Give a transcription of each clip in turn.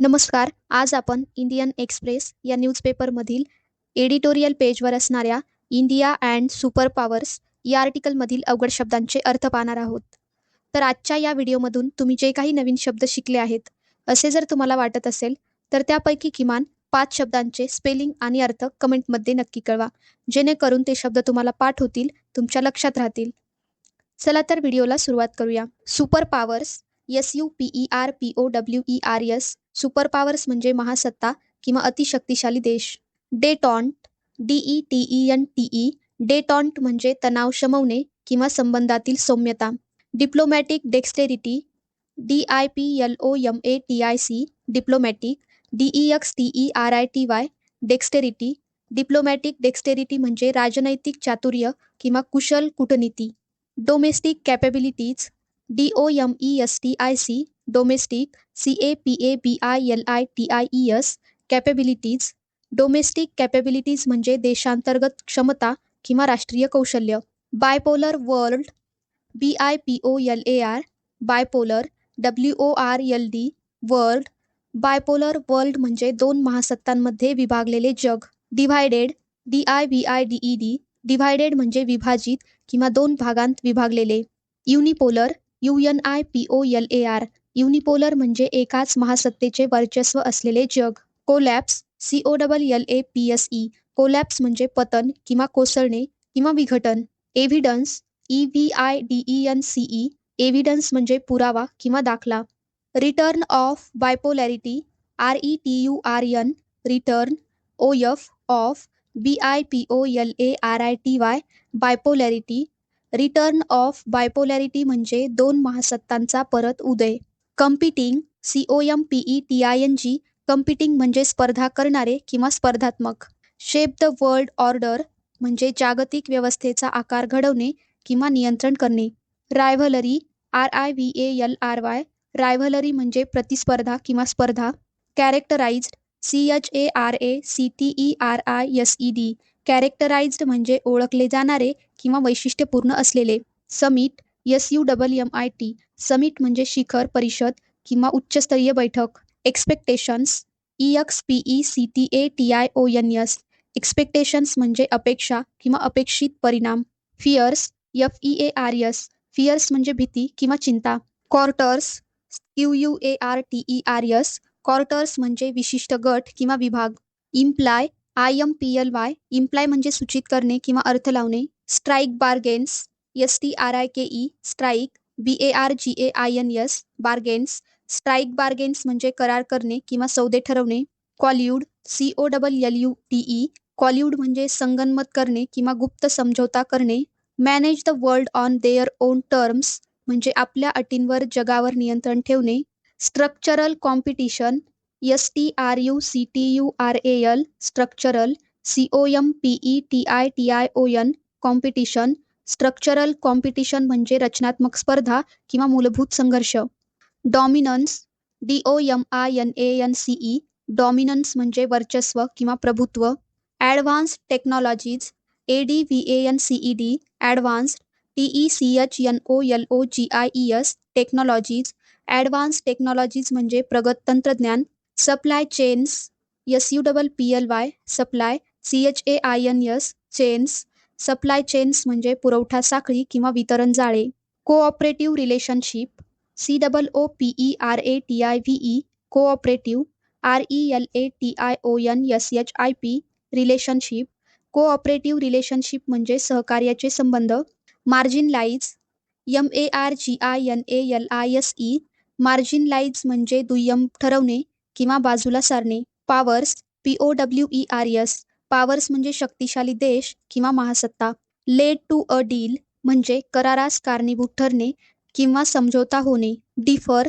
नमस्कार आज आपण इंडियन एक्सप्रेस या न्यूजपेपरमधील एडिटोरियल पेजवर असणाऱ्या इंडिया अँड सुपर पॉवर्स या आर्टिकलमधील अवघड शब्दांचे अर्थ पाहणार आहोत. तर आजच्या या व्हिडिओमधून तुम्ही जे काही नवीन शब्द शिकले आहेत असे जर तुम्हाला वाटत असेल तर त्यापैकी किमान पाच शब्दांचे स्पेलिंग आणि अर्थ कमेंटमध्ये नक्की कळवा जेणेकरून ते शब्द तुम्हाला पाठ होतील तुमच्या लक्षात राहतील. चला तर व्हिडिओला सुरुवात करूया. Super powers S U P E R P O W E R S super powers म्हणजे महासत्ता किंवा अतिशक्तिशाली देश. Detente D E T E N T E detente म्हणजे तणाव शमवणे किंवा संबंधातील सौम्यता. Diplomatic dexterity D I P L O M A T I C diplomatic D E X T E R I T Y dexterity diplomatic dexterity म्हणजे राजनैतिक चातुर्य किंवा कुशल कूटनीती. Domestic capabilities D O M E S T I C domestic C A P A B I L I T I E S capabilities domestic capabilities म्हणजे देशांतर्गत क्षमता किंवा राष्ट्रीय कौशल्य. Bipolar world B I P O L A R bipolar W O R L D world bipolar world म्हणजे दोन महासत्तांमध्ये विभागलेले जग. Divided D I V I D E D divided म्हणजे विभाजित किंवा दोन भागांत विभागलेले. Unipolar U N I P O L A R unipolar म्हणजे एकाच महासत्तेचे वर्चस्व असलेले जग. Collapse C O double L A P S E collapse म्हणजे पतन किंवा कोसळणे किंवा विघटन. Evidence E V I D E N C E evidence म्हणजे पुरावा किंवा दाखला. Return of bipolarity R E T U R N return O F of B I P O L A R I T Y bipolarity return of bipolarity म्हणजे दोन महासत्तांचा परत उदय. Competing C O M P E T I N G competing म्हणजे स्पर्धा करणारे किंवा स्पर्धात्मक. Shape the world order म्हणजे जागतिक व्यवस्थेचा आकार घडवणे किंवा नियंत्रण करणे. Rivalry R I V A L R Y rivalry म्हणजे प्रतिस्पर्धा किंवा स्पर्धा. Characterised C H A R A C T E R I S E D characterised म्हणजे ओळखले जाणारे किंवा वैशिष्ट्यपूर्ण असलेले summit S U double M I T summit म्हणजे शिखर परिषद किंवा उच्चस्तरीय बैठक. Expectations E X P E C T A T I O N S expectations म्हणजे अपेक्षा किंवा अपेक्षित परिणाम. Fears F E A R S fears म्हणजे भीती किंवा चिंता. Quarters Q U A R T E R S quarters म्हणजे विशिष्ट गट किंवा विभाग. Imply I M P L Y imply म्हणजे सूचित करणे किंवा अर्थ लावणे. Strike bargains S T R I K E strike B A R G A I N S bargains strike bargains म्हणजे करार करणे किंवा सौदे ठरवणे collude C O double L U T E collude म्हणजे संगनमत करणे किंवा गुप्त समझौता करणे manage the world on their own terms म्हणजे आपल्या अटींवर जगावर नियंत्रण ठेवणे structural competition S T R U C T U R A L structural C O M P E T I T I O N competition structural competition म्हणजे रचनात्मक स्पर्धा किंवा मूलभूत संघर्ष. Dominance D O M I N A N C E dominance म्हणजे वर्चस्व किंवा प्रभुत्व. Advanced technologies A D V A N C E D advanced T E C H N O L O G I E S technologies advance technologies म्हणजे प्रगत तंत्रज्ञान supply chains S U double P L Y supply C H A I N S chains supply chains म्हणजे पुरवठा साखळी किंवा वितरण जाळे. Cooperative relationship C double O P E R A T I V E cooperative R E L A T I O N S H I P relationship. Cooperative relationship म्हणजे सहकार्याचे संबंध. Marginalise M A R G I N A L I S E marginalise म्हणजे दुय्यम ठरवणे किंवा बाजूला सारणे. Powers P O W E R S powers म्हणजे शक्तिशाली देश किंवा महासत्ता. लेड टू अ डील म्हणजे करारास कारणीभूत ठरणे किंवा समझोता होणे. Defer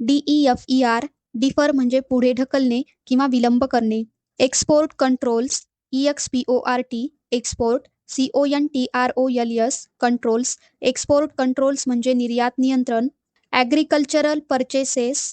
D E F E R defer म्हणजे पुढे ढकलणे किंवा विलंब करणे. Export controls E X P O R T export C O N T R O L S controls export controls म्हणजे निर्यात नियंत्रण. Agricultural purchases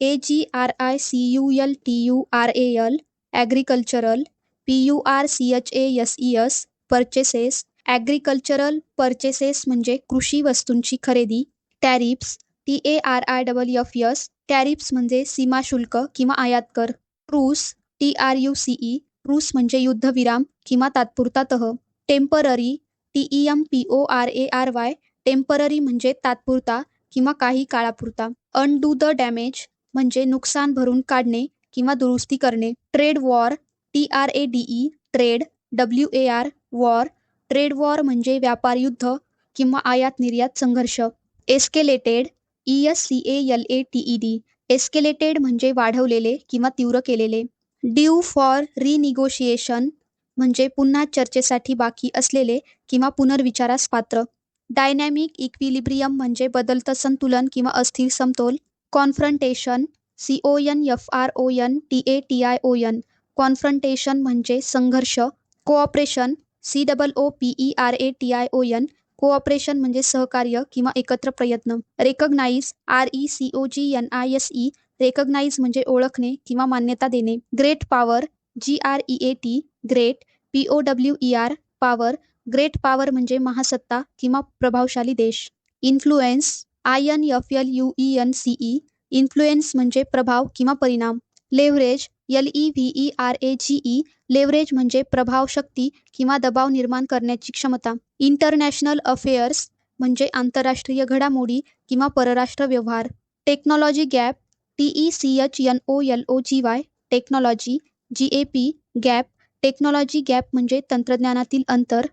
A G R I C U L T U R A L agricultural P U R C H A S E S purchases agricultural purchases म्हणजे कृषी वस्तूंची खरेदी tariffs T A R I double F S tariffs म्हणजे सीमा शुल्क किंवा आयात कर truce T R U C E truce म्हणजे युद्धविराम किंवा तात्पुरता तह temporary T E M P O R A R Y temporary म्हणजे तात्पुरता किंवा काही काळापुरता अनडू द डॅमेज म्हणजे नुकसान भरून काढणे किंवा दुरुस्ती करणे trade war T R A D E trade W A R war trade war म्हणजे व्यापार युद्ध किंवा आयात निर्यात संघर्ष. Escalated E S C A L A T E D escalated म्हणजे वाढवलेले किंवा तीव्र केलेले. ड्यू फॉर रिनिगोशिएशन म्हणजे पुन्हा चर्चेसाठी बाकी असलेले किंवा पुनर्विचारास पात्र. डायनॅमिक इक्विलिब्रियम म्हणजे बदलतं संतुलन किंवा अस्थिर समतोल. Confrontation C O N F R O N T A T I O N confrontation म्हणजे संघर्ष cooperation C double O P E R A T I O N cooperation म्हणजे सहकार्य किंवा एकत्र प्रयत्न. Recognise R E C O G N I S E recognise म्हणजे ओळखणे किंवा मान्यता देणे. Great power G R E A T great P O W E R power great power म्हणजे महासत्ता किंवा प्रभावशाली देश. Influence I N F L U E N C E influence म्हणजे प्रभाव किंवा परिणाम. Leverage L E V E R A G E leverage म्हणजे प्रभाव शक्ती किंवा दबाव निर्माण करण्याची क्षमता. इंटरनॅशनल अफेअर्स म्हणजे आंतरराष्ट्रीय घडामोडी किंवा परराष्ट्र व्यवहार. Technology gap T E C H N O L O G Y technology G A P gap technology gap म्हणजे तंत्रज्ञानातील अंतर.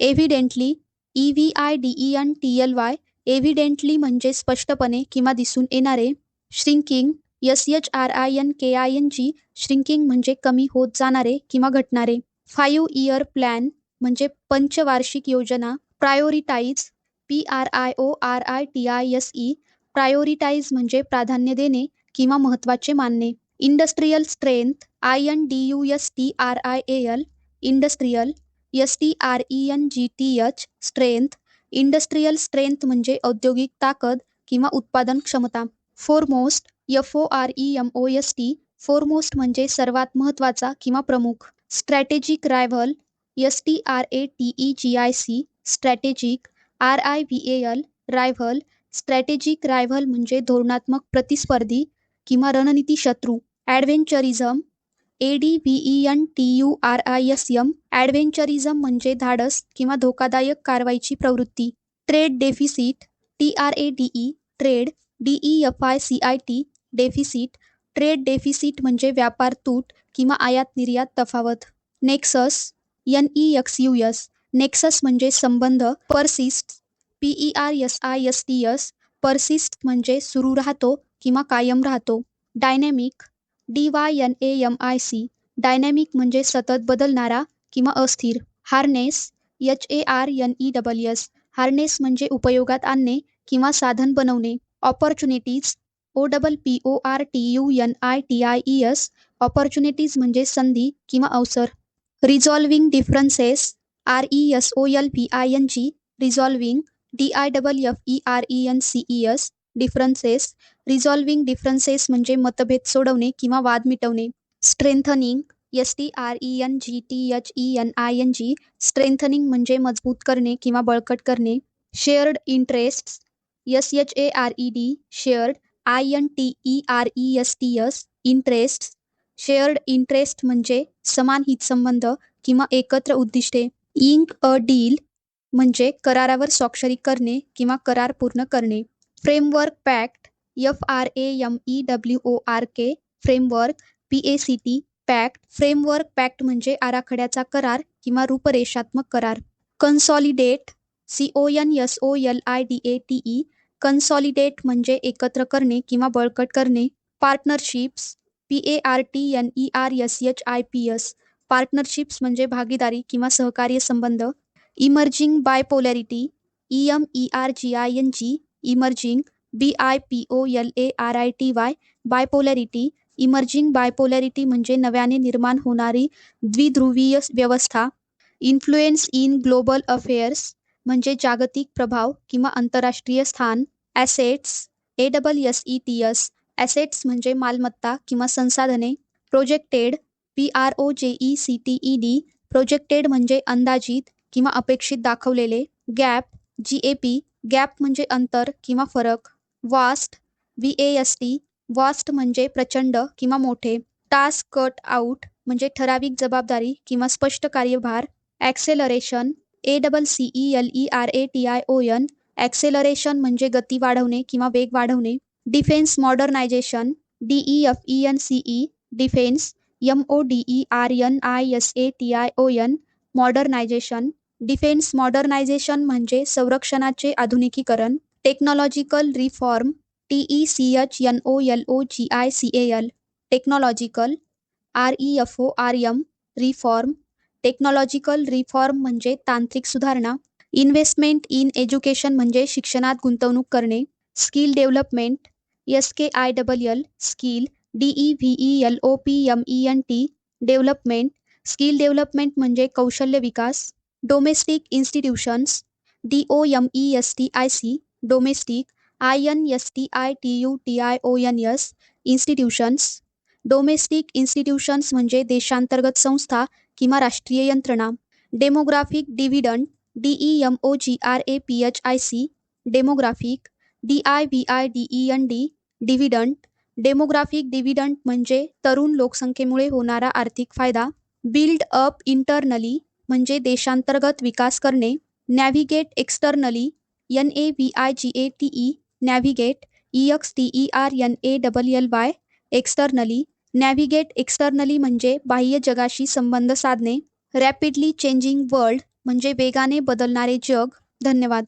Evidently E V I D E N T L Y evidently म्हणजे स्पष्टपणे किंवा दिसून येणारे. Shrinking S H R I N K I N G shrinking म्हणजे कमी होत जाणारे किंवा घटणारे. फाईव्ह इयर प्लॅन म्हणजे पंचवार्षिक योजना prioritise P R I O R I T I S E prioritise म्हणजे प्राधान्य देणे किंवा महत्त्वाचे मानणे. Industrial strength I N D U S T R I A L industrial S T R E N G T H strength industrial strength म्हणजे औद्योगिक ताकद किंवा उत्पादन क्षमता. Foremost F O R E M O S T foremost म्हणजे सर्वात महत्त्वाचा किंवा प्रमुख. Strategic rival S T R A T E G I C strategic R I V A L rival strategic rival म्हणजे धोरणात्मक प्रतिस्पर्धी किंवा रणनीती शत्रू. Adventurism A D V E N T U R I S M adventurism म्हणजे धाडस किंवा धोकादायक कारवाईची प्रवृत्ती. Trade deficit T R A D E trade D E F I C I T deficit trade deficit म्हणजे व्यापार तूट किंवा आयात निर्यात तफावत. Nexus N E X U S. Nexus म्हणजे संबंध persist P E R S I S T S. Persist म्हणजे सुरू राहतो किंवा कायम राहतो. Dynamic D Y N A M I C. Dynamic म्हणजे सतत बदलणारा किंवा अस्थिर. Harness H A R N E double S. Harness म्हणजे उपयोगात आणणे किंवा साधन बनवणे. Opportunities O double P O R T U N I T I E S opportunities म्हणजे संधी किंवा अवसर. Resolving differences R E S O L P I N G resolving D I double F E R E N C E S differences resolving differences म्हणजे मतभेद सोडवणे किंवा वाद मिटवणे. Strengthening S T R E N G T H E N I N G strengthening म्हणजे मजबूत करणे किंवा बळकट करणे. Shared interest S H A R E D shared I N T E R E S T S interest shared interest म्हणजे समान हितसंबंध किंवा एकत्र उद्दिष्टे. इंक अ डील म्हणजे करारावर स्वाक्षरी करणे किंवा करार पूर्ण करणे. Framework pact F R A M E W O R K framework P A C T pact framework pact म्हणजे आराखड्याचा करार किंवा रूपरेषात्मक करार. Consolidate C O N S O L I D A T E consolidate म्हणजे एकत्र करणे किंवा बळकट करणे. Partnerships P A R T N E R S H I P S partnerships म्हणजे भागीदारी किंवा सहकार्य संबंध. Emerging bipolarity E M E R G I N G emerging B I P O L A R I T Y bipolarity emerging bipolarity म्हणजे नव्याने निर्माण होणारी द्विध्रुवीय व्यवस्था. इन्फ्लुएन्स इन ग्लोबल अफेअर्स म्हणजे जागतिक प्रभाव किंवा आंतरराष्ट्रीय स्थान assets A double S E T S assets म्हणजे मालमत्ता किंवा संसाधने projected P R O J E C T E D projected म्हणजे अंदाजित किंवा अपेक्षित दाखवलेले gap G A P gap म्हणजे अंतर किंवा फरक vast V A S T vast म्हणजे प्रचंड किंवा मोठे टास्क कट आउट म्हणजे ठराविक जबाबदारी किंवा स्पष्ट कार्यभार acceleration A double C E L E R A T I O N acceleration म्हणजे गती वाढवणे किंवा वेग वाढवणे defence modernisation D E F E N C E defence M O D E R N I S A T I O N modernisation defence modernisation म्हणजे संरक्षणाचे आधुनिकीकरण technological reform T E C H N O L O G I C A L technological R E F O R M reform technological reform म्हणजे तांत्रिक सुधारणा investment in education म्हणजे शिक्षणात गुंतवणूक करणे skill development S K I double L skill D E V E L O P M E N T development skill development म्हणजे कौशल्य विकास domestic institutions D O M E S T I C domestic I N S T I T U T I O N S institutions domestic institutions म्हणजे देशांतर्गत संस्था किंवा राष्ट्रीय यंत्रणा. Demographic dividend D E M O G R A P H I C demographic D I V I D E N D dividend demographic dividend म्हणजे तरुण लोकसंख्येमुळे होणारा आर्थिक फायदा. बिल्ड अप इंटरनली म्हणजे देशांतर्गत विकास करणे. Navigate externally N A V I G A T E navigate E X T E R N A double L Y externally navigate externally म्हणजे बाह्य जगाशी संबंध साधणे. रॅपिडली चेंजिंग वर्ल्ड म्हणजे वेगाने बदलणारे जग. धन्यवाद.